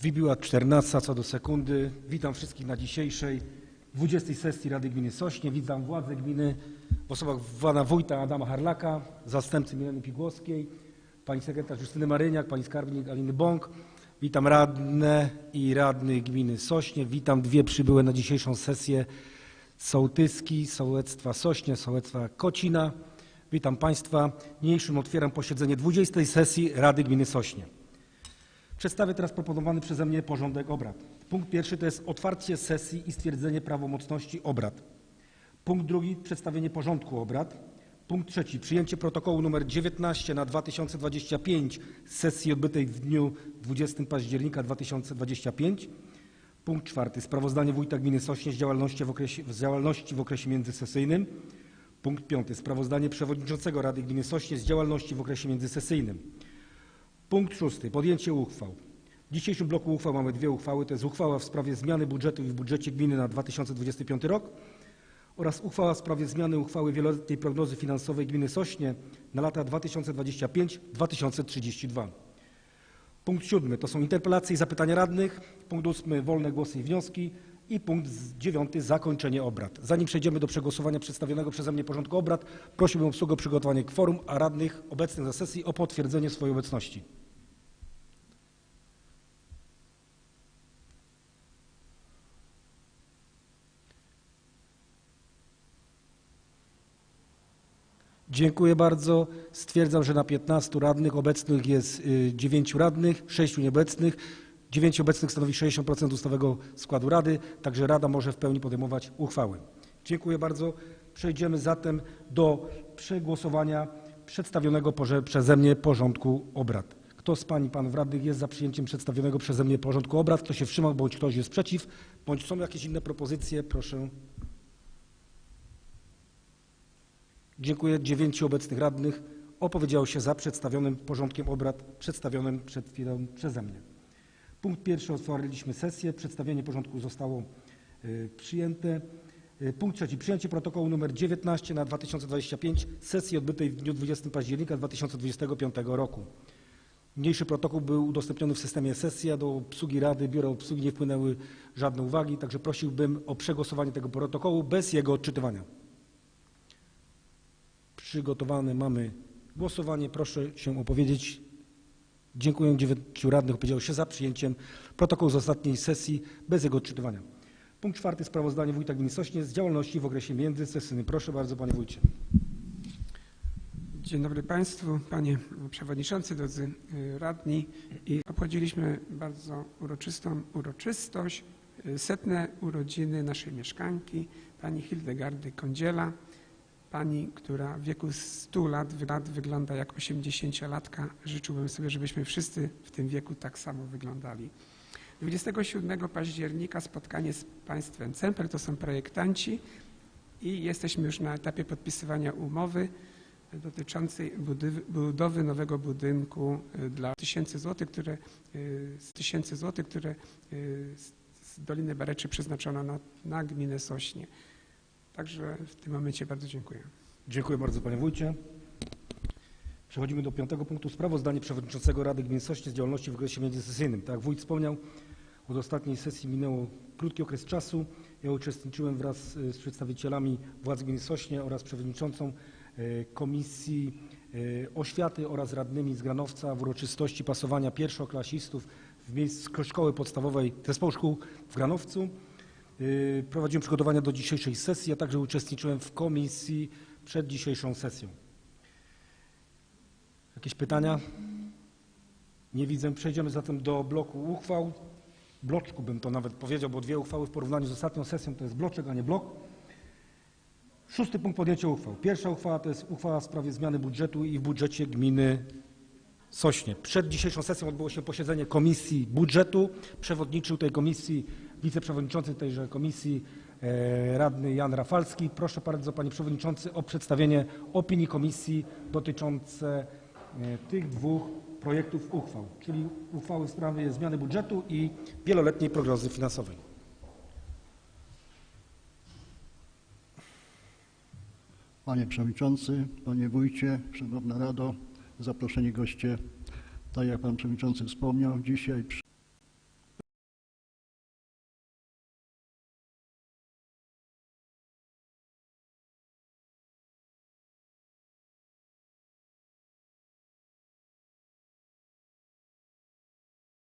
Wybiła 14 co do sekundy. Witam wszystkich na dzisiejszej 20 sesji Rady Gminy Sośnie. Witam władze gminy w osobach pana wójta Adama Harlaka, zastępcy Mileny Pigłowskiej, pani sekretarz Justyny Maryniak, pani skarbnik Aliny Bąk. Witam radne i radnych gminy Sośnie. Witam dwie przybyłe na dzisiejszą sesję sołtyski, sołectwa Sośnie, sołectwa Kocina. Witam państwa. Niniejszym otwieram posiedzenie 20 sesji Rady Gminy Sośnie. Przedstawię teraz proponowany przeze mnie porządek obrad. Punkt pierwszy to jest otwarcie sesji i stwierdzenie prawomocności obrad. Punkt drugi przedstawienie porządku obrad. Punkt trzeci przyjęcie protokołu nr 19 na 2025 z sesji odbytej w dniu 20 października 2025. Punkt czwarty sprawozdanie wójta gminy Sośnie z działalności w okresie, z działalności w okresie międzysesyjnym. Punkt piąty sprawozdanie przewodniczącego Rady Gminy Sośnie z działalności w okresie międzysesyjnym. Punkt szósty. Podjęcie uchwał. W dzisiejszym bloku uchwał mamy dwie uchwały. To jest uchwała w sprawie zmiany budżetu w budżecie gminy na 2025 rok oraz uchwała w sprawie zmiany uchwały wieloletniej prognozy finansowej gminy Sośnie na lata 2025-2032. Punkt siódmy to są interpelacje i zapytania radnych. Punkt ósmy wolne głosy i wnioski. I punkt dziewiąty zakończenie obrad. Zanim przejdziemy do przegłosowania przedstawionego przeze mnie porządku obrad, prosiłbym obsługę o przygotowanie kworum, a radnych obecnych na sesji o potwierdzenie swojej obecności. Dziękuję bardzo. Stwierdzam, że na 15 radnych obecnych jest 9 radnych, 6 nieobecnych. 9 obecnych stanowi 60% ustawowego składu Rady, także Rada może w pełni podejmować uchwały. Dziękuję bardzo. Przejdziemy zatem do przegłosowania przedstawionego przeze mnie porządku obrad. Kto z Pań i Panów Radnych jest za przyjęciem przedstawionego przeze mnie porządku obrad? Kto się wstrzymał, bądź ktoś jest przeciw, bądź są jakieś inne propozycje? Proszę. Dziękuję. Dziewięciu obecnych radnych opowiedziało się za przedstawionym porządkiem obrad przedstawionym przed chwilą przeze mnie. Punkt pierwszy otworzyliśmy sesję. Przedstawienie porządku zostało y, przyjęte. Y, Punkt trzeci. Przyjęcie protokołu nr 19 na 2025 sesji odbytej w dniu 20 października 2025 roku. Niniejszy protokół był udostępniony w systemie sesja do obsługi Rady. Biuro Obsługi nie wpłynęły żadne uwagi, także prosiłbym o przegłosowanie tego protokołu bez jego odczytywania. Przygotowane mamy głosowanie. Proszę się opowiedzieć. Dziękuję. Dziewięciu radnych opowiedziało się za przyjęciem protokołu z ostatniej sesji bez jego odczytywania. Punkt czwarty. Sprawozdanie wójta gminy Sośnie z działalności w okresie międzysesyjnym. Proszę bardzo, panie wójcie. Dzień dobry Państwu, Panie Przewodniczący, drodzy y, radni. I obchodziliśmy bardzo uroczystą uroczystość, y, setne urodziny naszej mieszkanki, Pani Hildegardy Kądziela, Pani, która w wieku 100 lat, wy- lat wygląda jak 80-latka. Życzyłbym sobie, żebyśmy wszyscy w tym wieku tak samo wyglądali. 27 października spotkanie z państwem Cemper, to są projektanci i jesteśmy już na etapie podpisywania umowy dotyczącej budowy nowego budynku y, dla tysięcy złotych, które, y, z złotych, które y, z Doliny Bareczy przeznaczono na, na gminę Sośnie. Także w tym momencie bardzo dziękuję. Dziękuję bardzo, panie wójcie. Przechodzimy do piątego punktu. Sprawozdanie przewodniczącego Rady Gminy Sośnie z działalności w okresie międzysesyjnym. Tak jak wójt wspomniał, od ostatniej sesji minęło krótki okres czasu. Ja uczestniczyłem wraz y, z przedstawicielami władz gminy Sośnie oraz przewodniczącą y, Komisji y, Oświaty oraz radnymi z Granowca w uroczystości pasowania pierwszoklasistów w miejsc szkoły podstawowej zespołu szkół w Granowcu. Y, Prowadziłem przygotowania do dzisiejszej sesji, a także uczestniczyłem w komisji przed dzisiejszą sesją. Jakieś pytania? Nie widzę. Przejdziemy zatem do bloku uchwał. Bloczku bym to nawet powiedział, bo dwie uchwały w porównaniu z ostatnią sesją to jest bloczek, a nie blok. Szósty punkt podjęcie uchwał. Pierwsza uchwała to jest uchwała w sprawie zmiany budżetu i w budżecie gminy Sośnie. Przed dzisiejszą sesją odbyło się posiedzenie Komisji Budżetu. Przewodniczył tej komisji wiceprzewodniczący tejże komisji e, radny Jan Rafalski. Proszę bardzo panie przewodniczący o przedstawienie opinii komisji dotyczące e, tych dwóch projektów uchwał, czyli uchwały w sprawie zmiany budżetu i wieloletniej prognozy finansowej. Panie Przewodniczący, Panie Wójcie, Szanowna Rado, zaproszeni goście. Tak jak Pan Przewodniczący wspomniał, dzisiaj